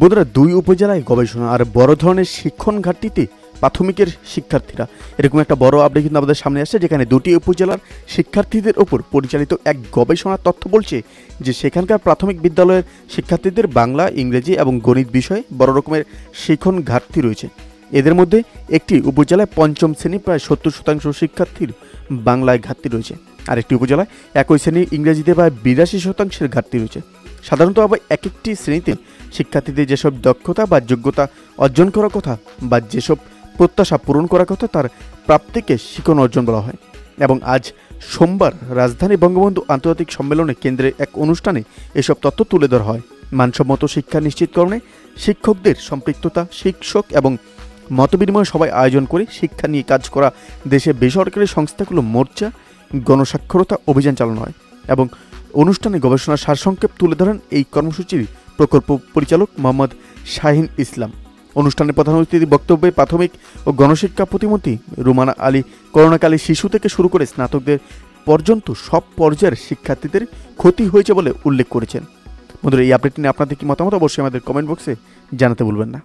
বন্ধুরা দুই উপজেলায় গবেষণা আর বড় ধরনের শিক্ষণ ঘাটতিতে প্রাথমিকের শিক্ষার্থীরা। এরকম একটা বড় আপডেট কিন্তু আমাদের সামনে আসছে, যেখানে দুটি উপজেলার শিক্ষার্থীদের ওপর পরিচালিত এক গবেষণার তথ্য বলছে যে সেখানকার প্রাথমিক বিদ্যালয়ের শিক্ষার্থীদের বাংলা, ইংরেজি এবং গণিত বিষয়ে বড় রকমের শিক্ষণ ঘাটতি রয়েছে। এদের মধ্যে একটি উপজেলায় পঞ্চম শ্রেণি, প্রায় সত্তর শতাংশ শিক্ষার্থীর বাংলায় ঘাটতি রয়েছে। আরেকটি উপজেলায় একই শ্রেণি, ইংরেজিতে প্রায় বিরাশি শতাংশের ঘাটতি রয়েছে। সাধারণত আবার এক একটি শ্রেণীতে শিক্ষার্থীদের যেসব দক্ষতা বা যোগ্যতা অর্জন করার কথা বা যেসব প্রত্যাশা পূরণ করার কথা তার প্রাপ্তিকে শিখন অর্জন বলা হয়। এবং আজ সোমবার রাজধানী বঙ্গবন্ধু আন্তর্জাতিক সম্মেলনে কেন্দ্রে এক অনুষ্ঠানে এসব তথ্য তুলে ধরা হয়। মানসম্মত শিক্ষা নিশ্চিতকরণে শিক্ষকদের সম্পৃক্ততা, শিক্ষক এবং মতবিনিময় সবাই আয়োজন করে শিক্ষা নিয়ে কাজ করা দেশে বেসরকারি সংস্থাগুলো মোর্চা, গণস্বাক্ষরতা অভিযান চালানো হয় এবং অনুষ্ঠানে গবেষণার সারসংক্ষেপ তুলে ধরেন এই কর্মসূচির প্রকল্প পরিচালক মোহাম্মদ শাহিন ইসলাম। অনুষ্ঠানে প্রধান অতিথি বক্তব্যে প্রাথমিক ও গণশিক্ষা প্রতিমন্ত্রী রুমানা আলী, করোনাকালী শিশু থেকে শুরু করে স্নাতকদের পর্যন্ত সব পর্যায়ের শিক্ষার্থীদের ক্ষতি হয়েছে বলে উল্লেখ করেছেন। বন্ধুরা, এই আপডেট নিয়ে আপনাদের কি মতামত? অবশ্যই আমাদের কমেন্ট বক্সে জানাতে ভুলবেন না।